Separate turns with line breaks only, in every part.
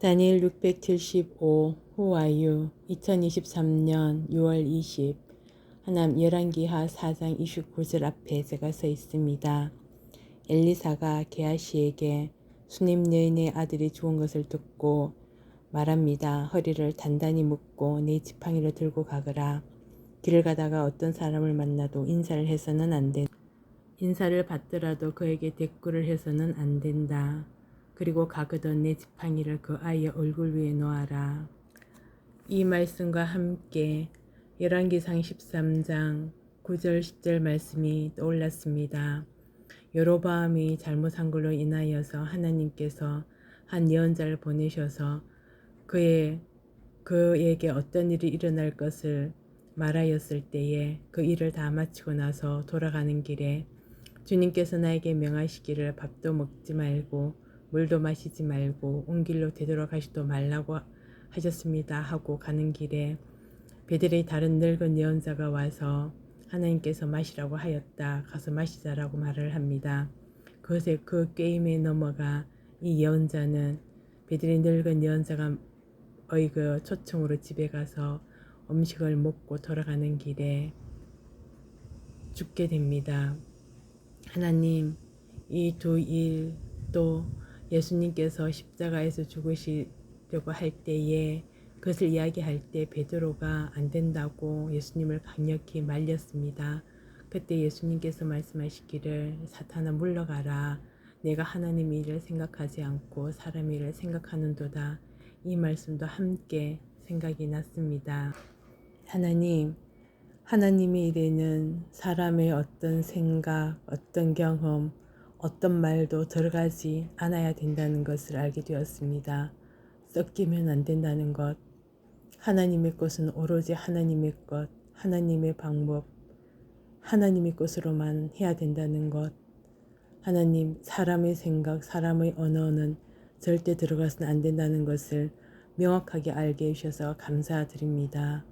다니엘 675 후와유 2023년 6월 20 하남 열왕기하 4장 29절 앞에 제가 서 있습니다. 엘리사가 게하시에게 수님 여인의 아들이 죽은 것을 듣고 말합니다. 허리를 단단히 묶고 내 지팡이를 들고 가거라. 길을 가다가 어떤 사람을 만나도 인사를 해서는 안 된다. 인사를 받더라도 그에게 대꾸를 해서는 안 된다. 그리고 가거든 내 지팡이를 그 아이의 얼굴 위에 놓아라. 이 말씀과 함께 열왕기상 13장 9절 10절 말씀이 떠올랐습니다. 여로보암이 잘못한 걸로 인하여서 하나님께서 한 예언자를 보내셔서 그의 그에게 어떤 일이 일어날 것을 말하였을 때에 그 일을 다 마치고 나서 돌아가는 길에 주님께서 나에게 명하시기를 밥도 먹지 말고 물도 마시지 말고 온 길로 되돌아가시도 말라고 하셨습니다 하고 가는 길에 베들의 다른 늙은 예언자가 와서 하나님께서 마시라고 하였다 가서 마시자라고 말을 합니다. 그것에 그 게임에 넘어가 이 예언자는 베들의 늙은 예언자가 어이 그 초청으로 집에 가서 음식을 먹고 돌아가는 길에 죽게 됩니다. 하나님 이 두 일도 예수님께서 십자가에서 죽으시려고 할 때에 그것을 이야기할 때 베드로가 안 된다고 예수님을 강력히 말렸습니다. 그때 예수님께서 말씀하시기를 사탄아 물러가라. 내가 하나님 일을 생각하지 않고 사람 일을 생각하는도다. 이 말씀도 함께 생각이 났습니다. 하나님, 하나님의 일에는 사람의 어떤 생각, 어떤 경험, 어떤 말도 들어가지 않아야 된다는 것을 알게 되었습니다. 섞이면 안 된다는 것. 하나님의 것은 오로지 하나님의 것, 하나님의 방법, 하나님의 것으로만 해야 된다는 것. 하나님, 사람의 생각, 사람의 언어는 절대 들어가서는 안 된다는 것을 명확하게 알게 해주셔서 감사드립니다.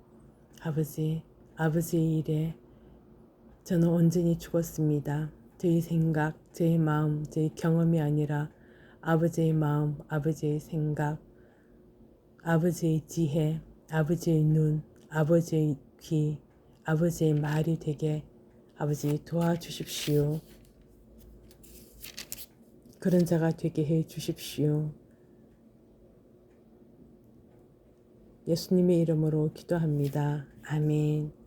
아버지, 아버지의 일에 저는 온전히 죽었습니다. 저의 생각, 저의 마음, 저의 경험이 아니라 아버지의 마음, 아버지의 생각, 아버지의 지혜, 아버지의 눈, 아버지의 귀, 아버지의 말이 되게 아버지 도와주십시오. 그런 자가 되게 해 주십시오. 예수님의 이름으로 기도합니다. 아멘.